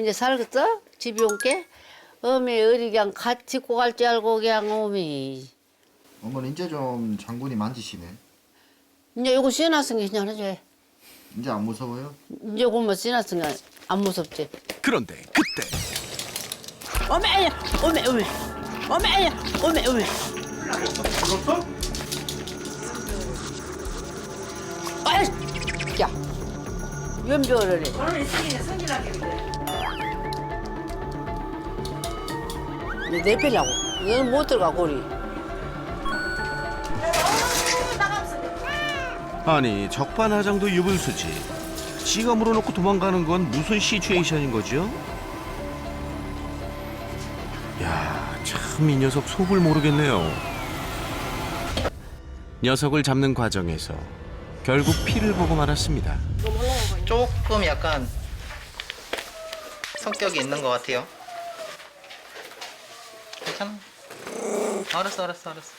이제 살겠어? 집에 온게? 어미 어리 그냥 같이 짓고 갈줄 알고 그냥 어미. 어머니 이제 좀 장군이 만지시네. 이제 요거 씌워놨으니까 그냥 해줘 이제 안 무서워요? 이제 그거 씌워놨으니까 안 무섭지. 그런데 그때 어메 어메 어메. 어메 어메 어메. 아이 야 연별을 해. 이제 내빼려고. 이건 못 들어가 고리. 아니 적반하장도 유분수지. 지가 물어놓고 도망가는 건 무슨 시츄에이션인 거죠? 야 참 이 녀석 속을 모르겠네요. 녀석을 잡는 과정에서 결국 피를 보고 말았습니다 조금 약간 성격이 있는 것 같아요. 괜찮아. 알았어, 알았어, 알았어.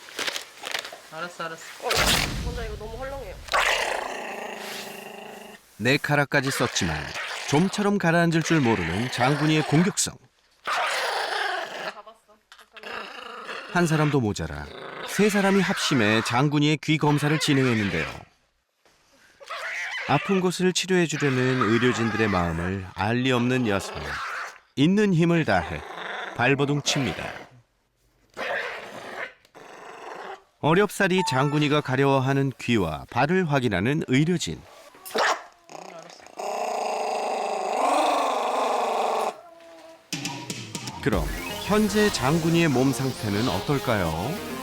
알았어, 알았어. 네 카라까지 썼지만 좀처럼 가라앉을 줄 모르는 장군이의 공격성. 한 사람도 모자라 세 사람이 합심해 장군이의 귀 검사를 진행했는데요. 아픈 곳을 치료해 주려는 의료진들의 마음을 알리 없는 녀석. 있는 힘을 다해 발버둥 칩니다. 어렵사리 장군이가 가려워하는 귀와 발을 확인하는 의료진. 그럼 현재 장군이의 몸 상태는 어떨까요?